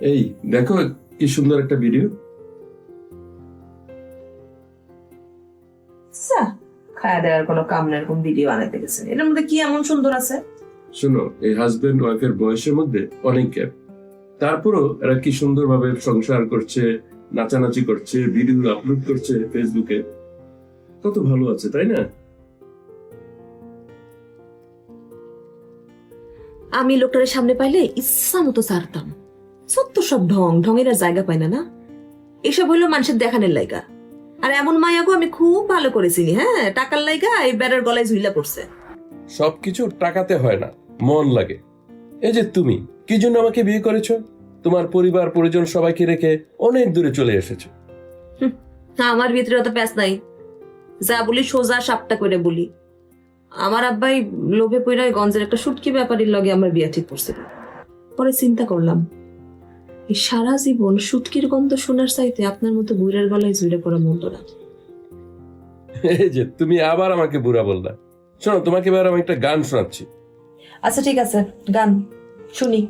এই দেখো কি সুন্দর একটা ভিডিও খায়া দেওয়ার কোনো কাম না এরকম ভিডিও বানাইতে গেছেন এটার মধ্যে কি এমন সুন্দর আছে? শোনো এই হাজবেন্ড ওয়াইফের বয়সের মধ্যে অনেক গ্যাপ তারপরও এরা কি সুন্দরভাবে সংসার করছে নাচানাচি করছে ভিডিও আপলোড করছে ফেসবুকে কত ভালো আছে তাই না? আমি লোকটার সামনে পাইলে ইচ্ছা মতো সারতাম সত্য সব ঢং ঢঙের আর জায়গা পায় না না? এসব হলো মানুষের দেখানোর লাইগা। আর এমন মায়াগো আমি খুব ভালো করেছিলি হ্যাঁ? টাকার লাইগা এই বেড়ার গলায় ঝুইলা পড়ছে। সবকিছু টাকাতে হয় না মন লাগে। এই যে তুমি কি জন্য আমাকে বিয়ে করেছ? তোমার পরিবার পরিজন সবাইকে রেখে অনেক দূরে চলে এসেছ। আমার ভিতরে অত প্যাস নাই। যা বলি সোজা সাপটা করে বলি। আমার আব্বাই লোভে পইরা ওই গঞ্জের একটা সুটকি ব্যাপারীর লগে আমার বিয়া ঠিক করছিল। পরে চিন্তা করলাম সারা জীবন সুটকির গন্ধ শোনার চাইতে আপনার মতো বুড়ের গলায় জুড়ে পড়া মন্দ না। এই যে তুমি আবার আমাকে বুড়া বললা। শোনো তোমাকে এবার আমি একটা গান শোনাচ্ছি। আচ্ছা ঠিক আছে গান শুনি।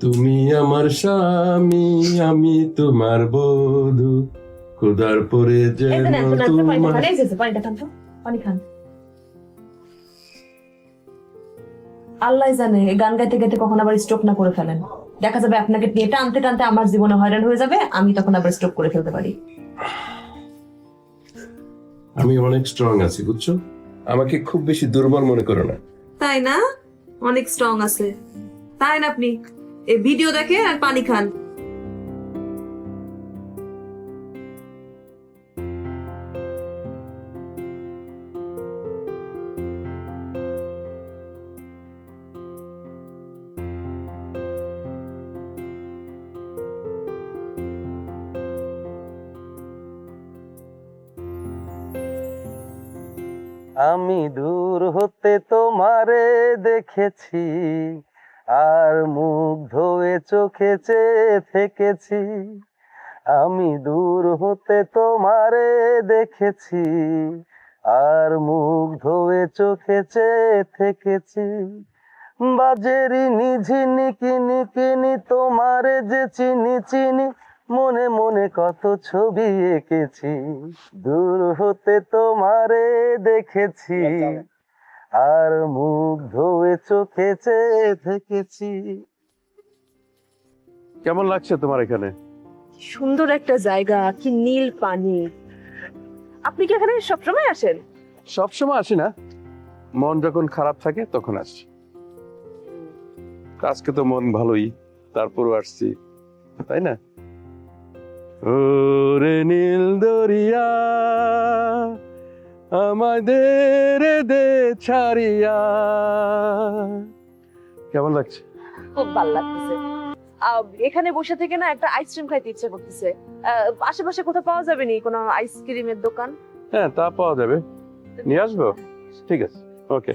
তুমি আমার স্বামী আমি তোমার বধূ। খোদার পরে যেন তোমার পানি খান। আল্লাহ জানে গান গাইতে গাইতে কখন আবার স্ট্রোক না করে ফেলেন। দেখা যাবে আপনাকে নিয়ে টানতে টানতে আমার জীবনে হয়রান হয়ে যাবে আমি তখন আবার স্ট্রোক করে ফেলতে পারি। আমি অনেক স্ট্রং আছি বুঝছ? আমাকে খুব বেশি দুর্বল মনে করো না। তাই না? অনেক স্ট্রং আছে। তাই না আপনি? এই ভিডিও দেখে আর পানি খান। আমি দূর হতে তোমারে দেখেছি, আর মুখ ধোয়ে চোখে চেয়ে থেকেছি। আমি দূর হতে তোমারে দেখেছি, আর মুখ ধোয়ে চোখে চেয়ে থেকেছি। বাজেরি নিঝিনি কিনি কিনি তোমারে যে চিনি চিনি মনে মনে কত ছবি এঁকেছি। দূর হতে তোমারে দেখেছি। আর মুখ ধোয়ে চোখে চেয়ে থেকেছি। কেমন লাগছে তোমার এখানে? সুন্দর একটা জায়গা কি নীল পানি। আপনি কি এখানে সবসময় আসেন? সবসময় আসি না। মন যখন খারাপ থাকে তখন আসি। আজকে তো মন ভালোই তারপরও আসছি। তাই না? ওরে নীল দরিয়া আমাদের দে ছাড়িয়া। কেমন লাগছে? খুব ভালো লাগতেছে। এখানে বসে থেকে না একটা আইসক্রিম খাইতে ইচ্ছে করতেছে। আশেপাশে কোথাও পাওয়া যাবে নি কোনো আইসক্রিমের দোকান? হ্যাঁ তা পাওয়া যাবে। নিয়ে আসব? ঠিক আছে। ওকে